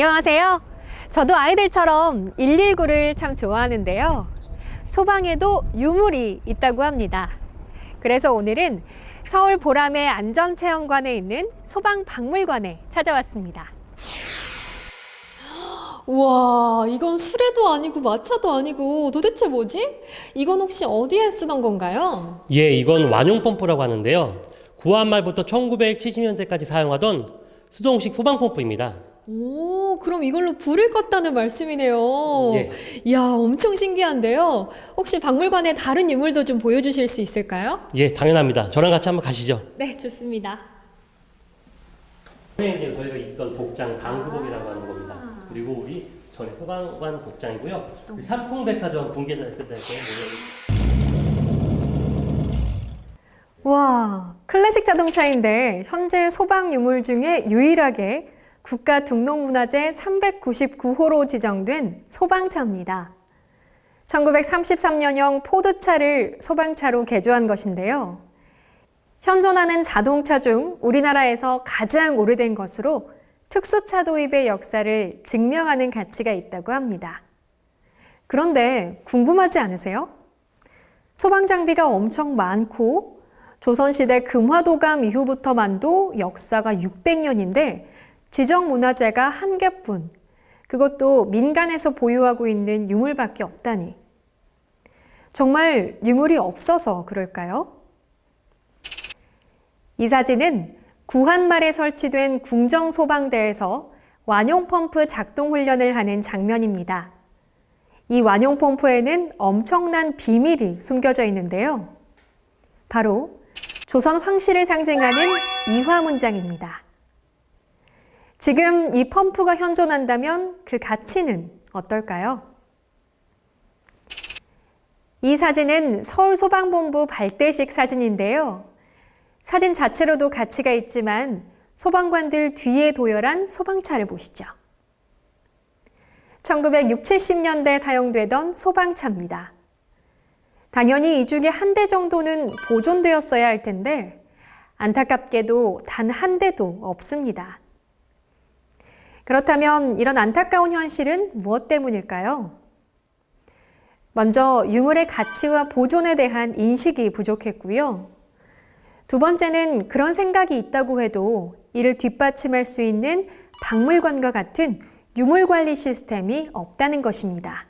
안녕하세요. 저도 아이들처럼 119를 참 좋아하는데요. 소방에도 유물이 있다고 합니다. 그래서 오늘은 서울 보람의 안전체험관에 있는 소방박물관에 찾아왔습니다. 우와, 이건 수레도 아니고 마차도 아니고 도대체 뭐지? 이건 혹시 어디에 쓰던 건가요? 예, 이건 완용 펌프라고 하는데요. 구한 말부터 1970년대까지 사용하던 수동식 소방 펌프입니다. 오, 그럼 이걸로 불을 껐다는 말씀이네요. 예. 이야, 엄청 신기한데요. 혹시 박물관의 다른 유물도 좀 보여주실 수 있을까요? 예, 당연합니다. 저랑 같이 한번 가시죠. 네, 좋습니다. 이제 저희가 입던 복장 방수복이라고 하는 겁니다. 그리고 우리 전에 소방관 복장이고요. 우리 삼풍백화점 분계자 했을 때 와, 클래식 자동차인데 현재 소방 유물 중에 유일하게 국가 등록문화재 399호로 지정된 소방차입니다. 1933년형 포드차를 소방차로 개조한 것인데요. 현존하는 자동차 중 우리나라에서 가장 오래된 것으로 특수차 도입의 역사를 증명하는 가치가 있다고 합니다. 그런데 궁금하지 않으세요? 소방 장비가 엄청 많고 조선시대 금화도감 이후부터만도 역사가 600년인데 지정 문화재가 한 개뿐. 그것도 민간에서 보유하고 있는 유물밖에 없다니. 정말 유물이 없어서 그럴까요? 이 사진은 구한말에 설치된 궁정소방대에서 완용 펌프 작동 훈련을 하는 장면입니다. 이 완용 펌프에는 엄청난 비밀이 숨겨져 있는데요. 바로 조선 황실을 상징하는 이화 문장입니다. 지금 이 펌프가 현존한다면 그 가치는 어떨까요? 이 사진은 서울소방본부 발대식 사진인데요. 사진 자체로도 가치가 있지만 소방관들 뒤에 도열한 소방차를 보시죠. 1960, 70년대 사용되던 소방차입니다. 당연히 이 중에 한 대 정도는 보존되었어야 할 텐데 안타깝게도 단 한 대도 없습니다. 그렇다면 이런 안타까운 현실은 무엇 때문일까요? 먼저 유물의 가치와 보존에 대한 인식이 부족했고요. 두 번째는 그런 생각이 있다고 해도 이를 뒷받침할 수 있는 박물관과 같은 유물 관리 시스템이 없다는 것입니다.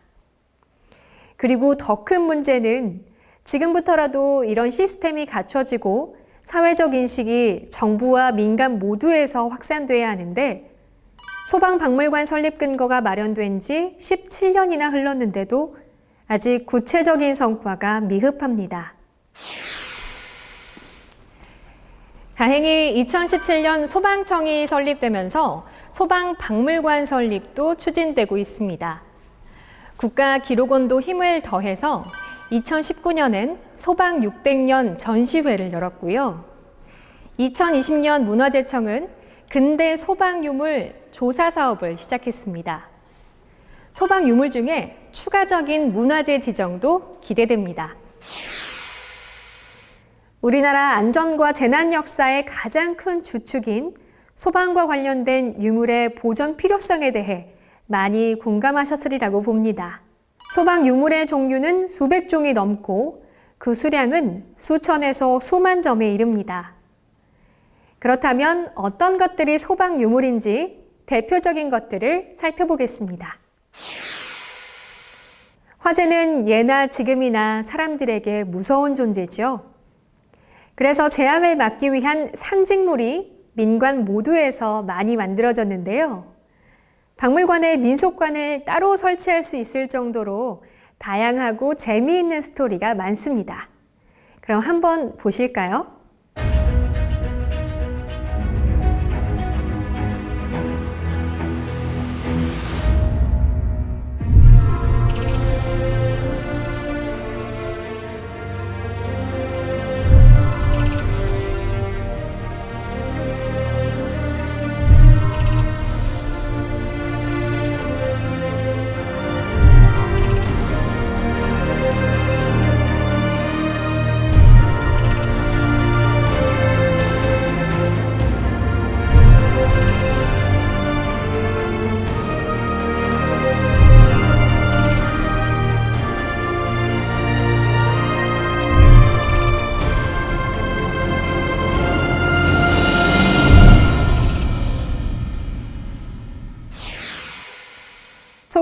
그리고 더 큰 문제는 지금부터라도 이런 시스템이 갖춰지고 사회적 인식이 정부와 민간 모두에서 확산돼야 하는데 소방박물관 설립 근거가 마련된 지 17년이나 흘렀는데도 아직 구체적인 성과가 미흡합니다. 다행히 2017년 소방청이 설립되면서 소방박물관 설립도 추진되고 있습니다. 국가기록원도 힘을 더해서 2019년엔 소방 600년 전시회를 열었고요. 2020년 문화재청은 근대 소방 유물 조사 사업을 시작했습니다. 소방 유물 중에 추가적인 문화재 지정도 기대됩니다. 우리나라 안전과 재난 역사의 가장 큰 주축인 소방과 관련된 유물의 보존 필요성에 대해 많이 공감하셨으리라고 봅니다. 소방 유물의 종류는 수백 종이 넘고 그 수량은 수천에서 수만 점에 이릅니다. 그렇다면 어떤 것들이 소방 유물인지 대표적인 것들을 살펴보겠습니다. 화재는 예나 지금이나 사람들에게 무서운 존재죠. 그래서 재앙을 막기 위한 상징물이 민관 모두에서 많이 만들어졌는데요. 박물관에 민속관을 따로 설치할 수 있을 정도로 다양하고 재미있는 스토리가 많습니다. 그럼 한번 보실까요?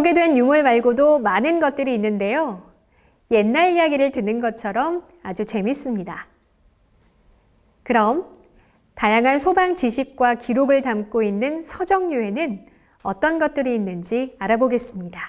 소개된 유물 말고도 많은 것들이 있는데요. 옛날 이야기를 듣는 것처럼 아주 재밌습니다. 그럼 다양한 소방 지식과 기록을 담고 있는 서정류에는 어떤 것들이 있는지 알아보겠습니다.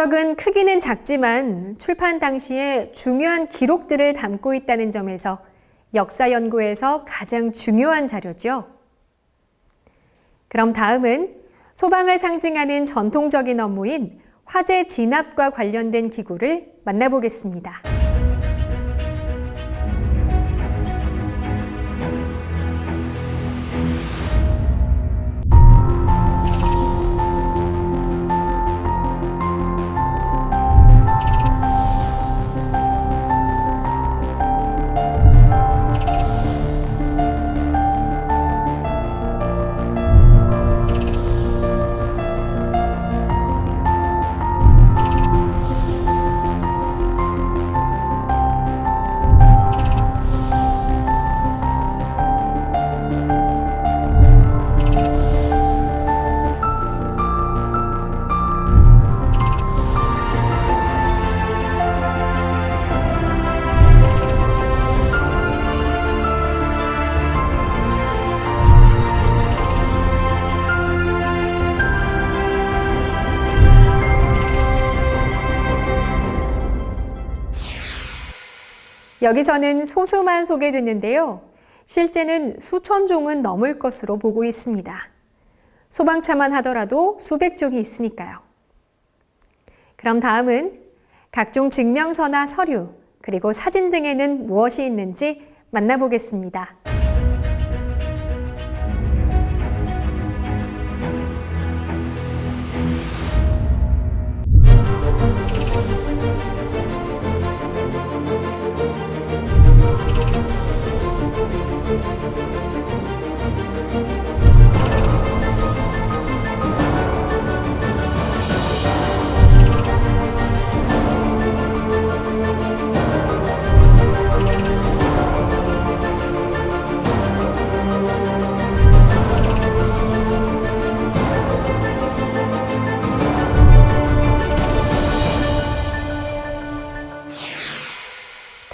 서적은 크기는 작지만 출판 당시에 중요한 기록들을 담고 있다는 점에서 역사 연구에서 가장 중요한 자료죠. 그럼 다음은 소방을 상징하는 전통적인 업무인 화재 진압과 관련된 기구를 만나보겠습니다. 여기서는 소수만 소개됐는데요. 실제는 수천 종은 넘을 것으로 보고 있습니다. 소방차만 하더라도 수백 종이 있으니까요. 그럼 다음은 각종 증명서나 서류, 그리고 사진 등에는 무엇이 있는지 만나보겠습니다.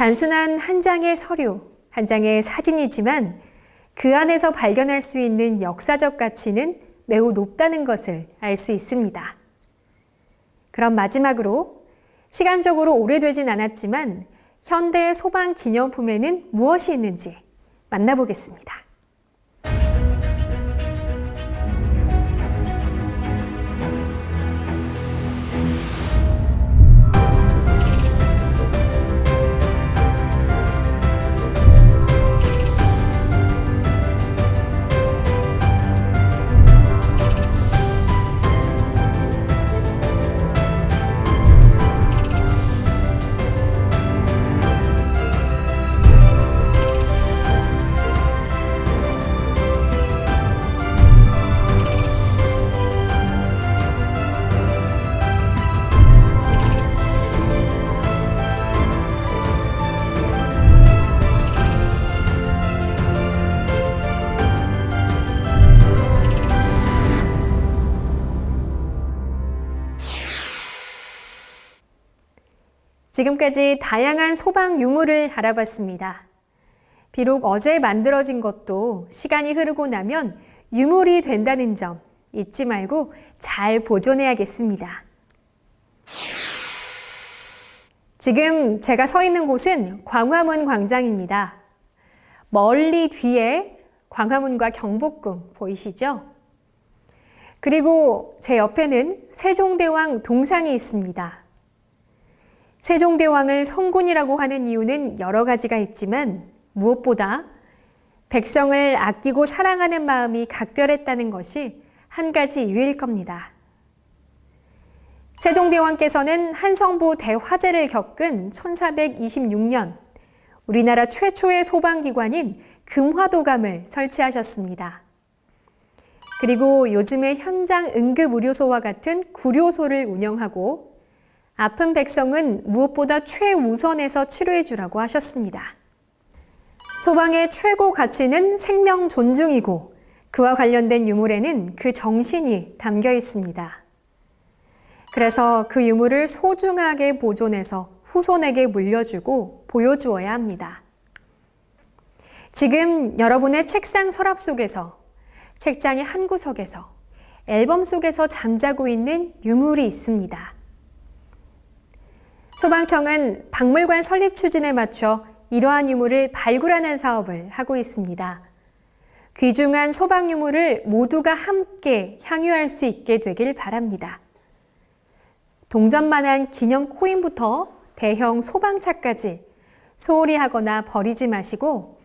단순한 한 장의 서류, 한 장의 사진이지만 그 안에서 발견할 수 있는 역사적 가치는 매우 높다는 것을 알 수 있습니다. 그럼 마지막으로 시간적으로 오래되진 않았지만 현대 소방 기념품에는 무엇이 있는지 만나보겠습니다. 지금까지 다양한 소방 유물을 알아봤습니다. 비록 어제 만들어진 것도 시간이 흐르고 나면 유물이 된다는 점 잊지 말고 잘 보존해야겠습니다. 지금 제가 서 있는 곳은 광화문 광장입니다. 멀리 뒤에 광화문과 경복궁 보이시죠? 그리고 제 옆에는 세종대왕 동상이 있습니다. 세종대왕을 성군이라고 하는 이유는 여러 가지가 있지만 무엇보다 백성을 아끼고 사랑하는 마음이 각별했다는 것이 한 가지 이유일 겁니다. 세종대왕께서는 한성부 대화재를 겪은 1426년 우리나라 최초의 소방기관인 금화도감을 설치하셨습니다. 그리고 요즘의 현장 응급의료소와 같은 구료소를 운영하고 아픈 백성은 무엇보다 최우선에서 치료해 주라고 하셨습니다. 소방의 최고 가치는 생명 존중이고 그와 관련된 유물에는 그 정신이 담겨 있습니다. 그래서 그 유물을 소중하게 보존해서 후손에게 물려주고 보여주어야 합니다. 지금 여러분의 책상 서랍 속에서, 책장의 한 구석에서, 앨범 속에서 잠자고 있는 유물이 있습니다. 소방청은 박물관 설립 추진에 맞춰 이러한 유물을 발굴하는 사업을 하고 있습니다. 귀중한 소방 유물을 모두가 함께 향유할 수 있게 되길 바랍니다. 동전만한 기념 코인부터 대형 소방차까지 소홀히 하거나 버리지 마시고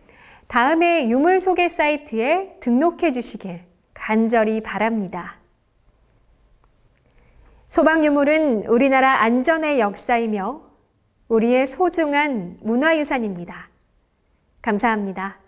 다음에 유물 소개 사이트에 등록해 주시길 간절히 바랍니다. 소방 유물은 우리나라 안전의 역사이며 우리의 소중한 문화유산입니다. 감사합니다.